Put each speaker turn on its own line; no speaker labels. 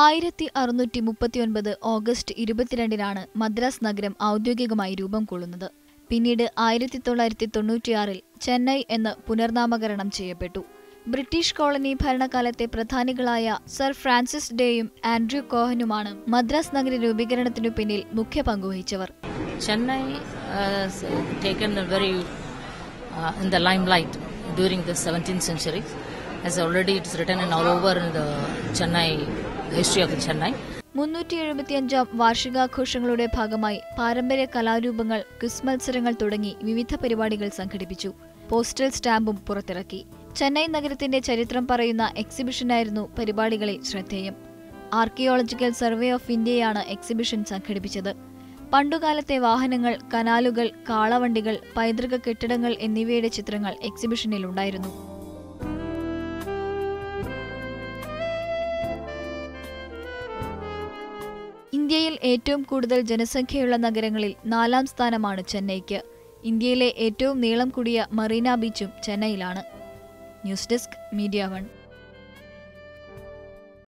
ആയിരത്തി അറുന്നൂറ്റി മുപ്പത്തിയൊൻപത് ഓഗസ്റ്റ് ഇരുപത്തിരണ്ടിനാണ് മദ്രാസ് നഗരം ഔദ്യോഗികമായി രൂപം കൊള്ളുന്നത്. പിന്നീട് ആയിരത്തി തൊള്ളായിരത്തി തൊണ്ണൂറ്റിയാറിൽ ചെന്നൈ എന്ന് പുനർനാമകരണം ചെയ്യപ്പെട്ടു. ബ്രിട്ടീഷ് കോളനി ഭരണകാലത്തെ പ്രധാനികളായ സർ ഫ്രാൻസിസ് ഡേയും ആൻഡ്രൂ കോഹനുമാണ് മദ്രാസ് നഗര രൂപീകരണത്തിനു പിന്നിൽ മുഖ്യ പങ്കുവഹിച്ചവർ.
Chennai has taken a very in the limelight during the 17th century, as already it's written in all over in the Chennai history Chennai.
മുന്നൂറ്റി എഴുപത്തിയഞ്ചാം വാർഷികാഘോഷങ്ങളുടെ ഭാഗമായി പാരമ്പര്യ കലാരൂപങ്ങൾ ക്വിസ് മത്സരങ്ങൾ തുടങ്ങി വിവിധ പരിപാടികൾ സംഘടിപ്പിച്ചു. പോസ്റ്റൽ സ്റ്റാമ്പും പുറത്തിറക്കി. ചെന്നൈ നഗരത്തിന്റെ ചരിത്രം പറയുന്ന എക്സിബിഷനായിരുന്നു പരിപാടികളിൽ ശ്രദ്ധേയം. ആർക്കിയോളജിക്കൽ സർവേ ഓഫ് ഇന്ത്യയാണ് എക്സിബിഷൻ സംഘടിപ്പിച്ചത്. പണ്ടുകാലത്തെ വാഹനങ്ങൾ കനാലുകൾ കാളവണ്ടികൾ പൈതൃക കെട്ടിടങ്ങൾ എന്നിവയുടെ ചിത്രങ്ങൾ എക്സിബിഷനിലുണ്ടായിരുന്നു. ഇന്ത്യയിൽ ഏറ്റവും കൂടുതൽ ജനസംഖ്യയുള്ള നഗരങ്ങളിൽ നാലാം സ്ഥാനമാണ് ചെന്നൈക്ക്. ഇന്ത്യയിലെ ഏറ്റവും നീളം കൂടിയ മറീന ബീച്ചും ചെന്നൈയിലാണ്. News desk media one.